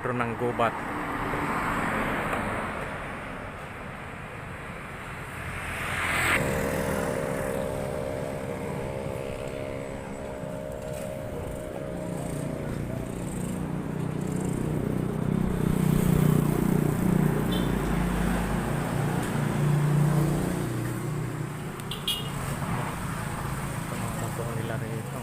Ng gubat. Ito mga motor nila rito.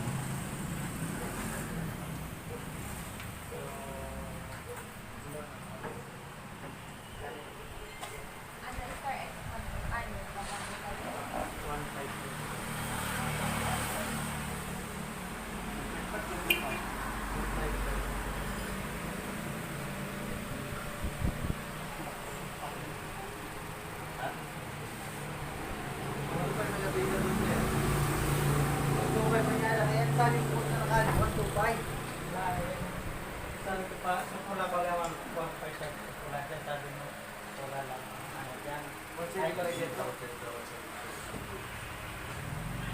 Sabi ko pa, sa pula ba naman, 1% wala dyan, sabi mo, wala lang, ano dyan. Ay, ko rin dito.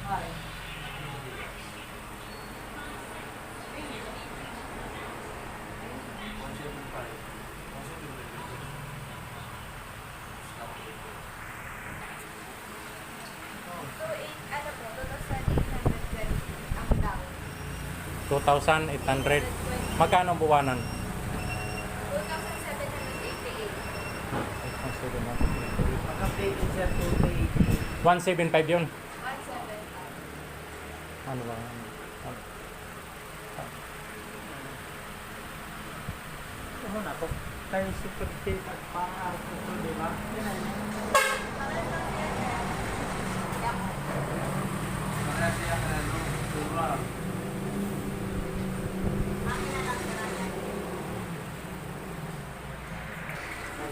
Ay. ano po, 2,820 ang down. 2,800. Magkano ang buwanan? 2,788. Pag-update din siya, 2 175 yun. 175. Ano ba? Ano na po? Tayo super tape at pang-araw ko ito, di ba? Yan ay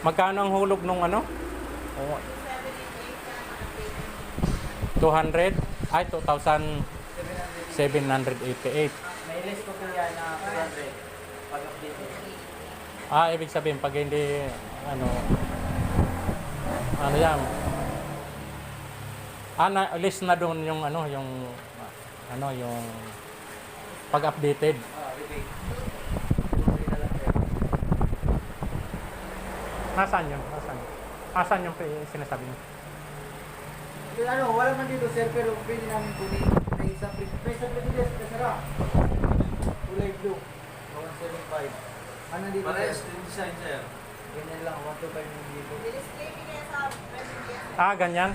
Magkano ang hulog nung ano? Oh, 2,788 200? na naka-pay. Ay, 2,788. May list ko kaya na 200 pag-update din. Ah, ibig sabihin, pag hindi, ano, ano yan? Ah, na, list na doon yung, ano, yung, ano, yung pag-updated. Ah, rebate. 200 na lang din. Nasaan yun? Nasaan? Nasaan yung sinasabi mo? Yung ano, wala man dito sir, pero pwede namin kunin. May isang. May isang print dito, kasara. Kulay blue. 175. Ano dito Parehas sir? din design sir. Ganyan lang, 125 yung dito. Display mo kaya sa presentation. Ah, ganyan?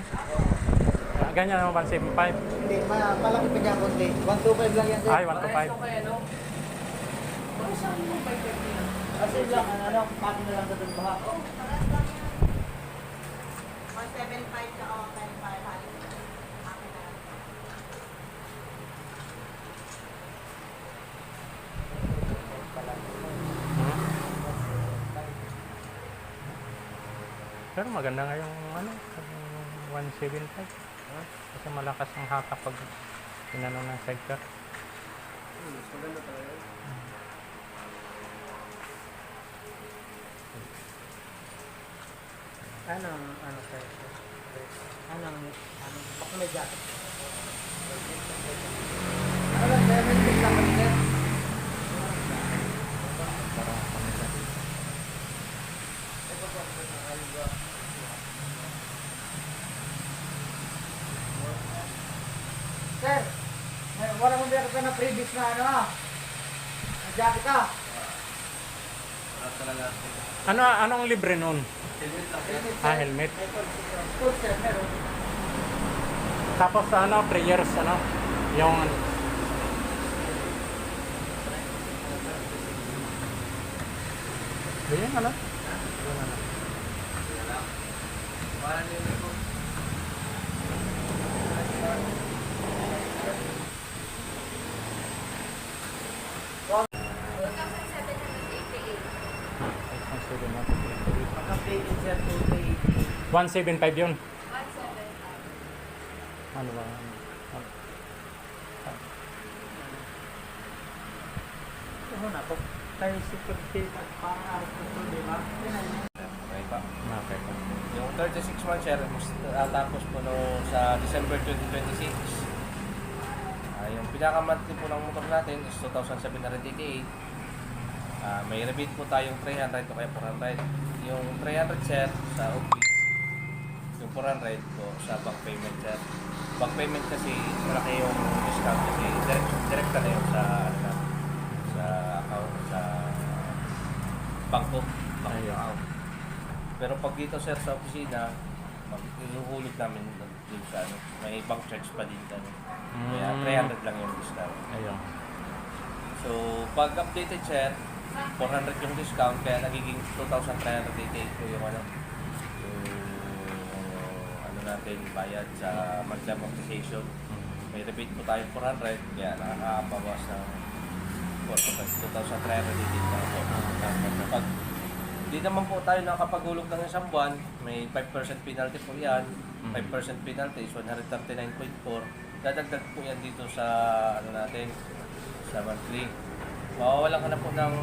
Ah, ganyan ang 175. Hindi, ma malaki pa niya konti. 125 lang yan sir. Ay, 125. Kasi lang, ano, ano, pati na lang sa doon baha. Oh, paras lang yan. 175 ka o 175 halos. Akin na lang. Hmm? Pero maganda nga yung ano, yung 175. Kasi malakas ang hatak pag inano ng sidecar. Maganda talaga. Ano, ano sir? Ano, ano, baka may jacket. Ano lang may tip lang kami sa Sir, may, wala mong jacket ka na previous na ano ah. Ang jacket ah. Ano anong libre noon? Ah, helmet. Tapos ano, prayers ano, yung Ganyan ano? Ganyan ano? Parang yun po. Pag-update din sir, 2 175 yun. 175. Ano ba? Ano na po? Tayo super tape at pang-araw ko ito, di ba? Okay pa. Okay. Yung 36 months sir, uh, tapos po no, sa December 2026. Ah, yung pinaka-monthly po ng motor natin is 2,788. Ah, may rebate po tayong 300 o kaya 400. Yung 300 sir sa office, yung 400 po sa bank payment sir. Bank payment kasi malaki yung discount kasi direct, direct na yun sa ano na, sa account sa bangko, bangko Ayun. account. Pero pag dito sir sa opisina, mag- ihuhulog namin dun sa ano, may bank charge pa din ano. Kaya Mm. 300 lang yung discount. Ayun. So, pag updated sir, 400 yung discount, kaya nagiging 2,388 po yung ano natin, bayad sa monthly amortization. May rebate po tayo 400, kaya nakakabawas ng 2,388 na po. Pag di naman po tayo nakapaghulog ng isang buwan, may 5% penalty po yan. 5% penalty is 139.4. Dadagdag po yan dito sa ano natin, sa monthly. Mawawalan ka na po ng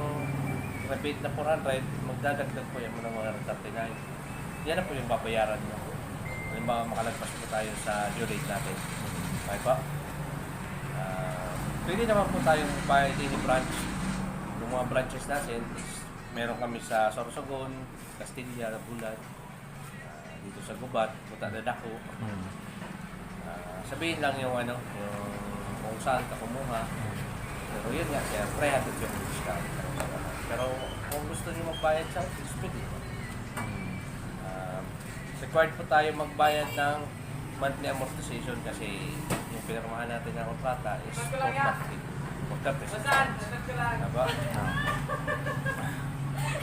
rebate na 400, magdadagdag po yan mo ng 139. Yan na po yung babayaran mo. Halimbawa, makalagpas po tayo sa due date natin. Okay pa? Ah, pwede naman po tayong bayad any branch. Yung mga branches natin, meron kami sa Sorsogon, Castilla, Bulan, ah, dito sa Gubat, Puta de Daco. mm. Ah, sabihin lang yung ano, yung kung saan ka kumuha. Pero yun nga, sir, 300 yung discount. Pero kung gusto niyo magbayad sa office, pwede. Required po tayo magbayad ng monthly amortization kasi yung pinirmahan natin ng kontrata is for monthly. For 36 months. Diba?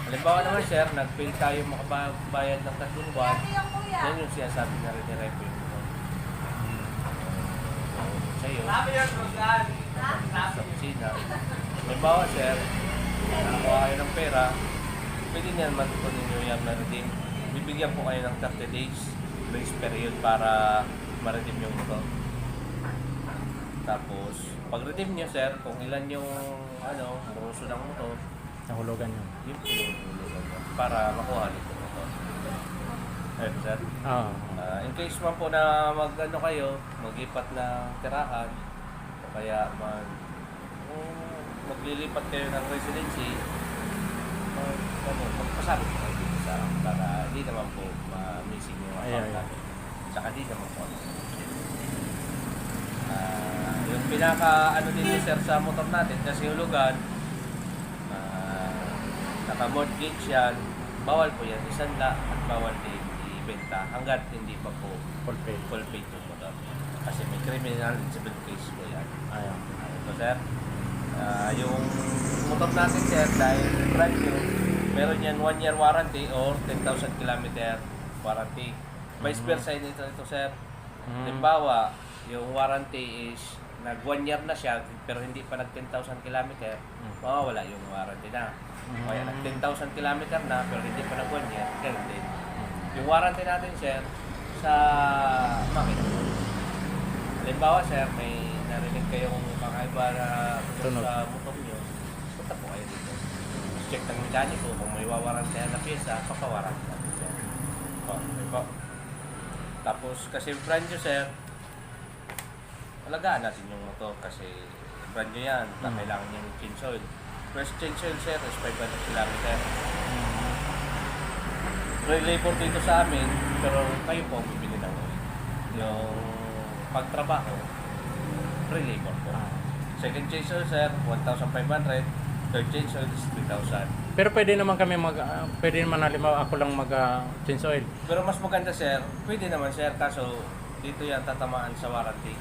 Halimbawa naman, sir, nag-fail tayo makabayad ng tatlong buwan, yan yung sinasabi na rin ni Repo yung ano. So, sa'yo, sa opisina. Halimbawa, sir, nakakuha kayo ng pera, pwede niya naman po ninyo yan na-redeem. Bibigyan po kayo ng 30 days grace period para ma-redeem yung motor. Tapos, pag-redeem nyo, sir, kung ilan yung ano, muruso ng motor, Nahulugan yun. yun po yung hulugan nyo para makuha nito yung motor. Ayun, sir. Oo. Ah, in case man po na mag ano kayo, magipat na tirahan o kaya mag kung maglilipat kayo ng residency, mag, ano, magpasabi kayo sa para hindi naman po ma-missing yung account ay, ay. natin. Saka di naman po. Ah, yung pinaka ano dito sir sa motor natin kasi hulugan ah, naka-mortgage yan, bawal po yan, isang la at bawal din ibenta hanggat hindi pa po Full pay. full paid yung motor. Kasi may criminal civil case po yan. Ayun. Ito sir, Ah, yung motor natin sir, dahil brand new, meron yan 1 year warranty or 10,000 kilometer warranty. Vice versa ito, ito sir. Mm. Halimbawa, yung warranty is nag 1 year na siya pero hindi pa nag 10,000 kilometer, Mm. mawawala yung warranty na. Mm. Kaya nag 10,000 kilometer na pero hindi pa nag 1 year, ganun din. Yung warranty natin, sir, sa makina. Halimbawa, sir, may narinig kayong kakaiba na tungkol Tunog. sa motor nyo, punta po kayo dito. Check ng mekaniko kung may wawarantayan na pyesa, papawaranty natin, sir. O, okay po. Tapos, kasi brand nyo, sir, alagaan natin yung motor kasi brand nyo yan, na Mm. kailangan yung change oil. First change oil, sir, is 500 kilometer. Free labor dito sa amin, pero kayo po ang bibili ng oil. Yung pagtrabaho, free labor po. Ah. Second change oil, sir, 1,500. Change oil is 3,000. Pero pwede naman kami mag ah, pwede naman halimbawa ako lang mag ah, change oil. Pero mas maganda, sir, pwede naman, sir, kaso dito yan tatamaan sa warranty.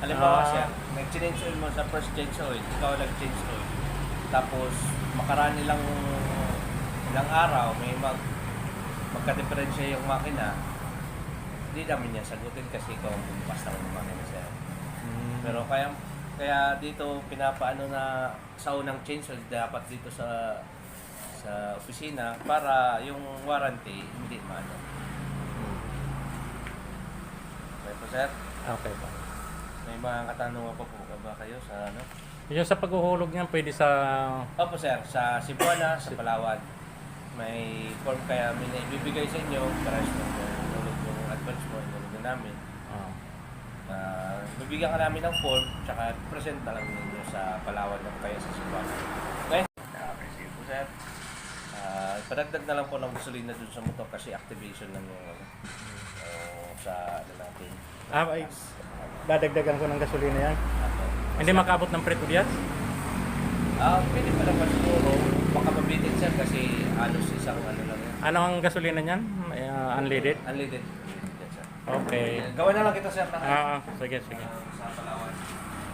Halimbawa, Ah. sir, nag-change oil mo sa first change oil, ikaw nag-change oil. Tapos, makaraan ilang ilang araw, may mag magka-diferensya yung makina, hindi namin yan sagutin kasi ikaw ang bumukas ng makina, sir. Pero kaya kaya dito pinapaano na sa unang change dapat dito sa sa opisina para yung warranty hindi maano. Okay po sir, Okay po. may mga katanungan pa po ba kayo sa ano? Yung sa paghuhulog niyan pwede sa Opo sir, sa Cebuana, sa Palawan. May form kaya may ibibigay sa inyo para sa nulog yung advance mo, nulog na namin. Uh, bibigyan ka namin ng form, tsaka present na lang ninyo sa Palawan ng kaya sa Cebuana. Okay? Okay, sige po sir. Ah, padagdag na lang po ng gasolina dun sa motor kasi activation na yung oh, sa ano natin. Ah, ay, dadagdagan ko ng gasolina yan. Ano, Hindi makaabot ng preto diyan? Ah, pwede pa naman siguro. Baka mabitin sir kasi halos isang ano lang yan. Ano ang gasolina niyan? Ah, unleaded? Unleaded. Okay. Gawa na lang kita sir Ah, ah, sige, sige.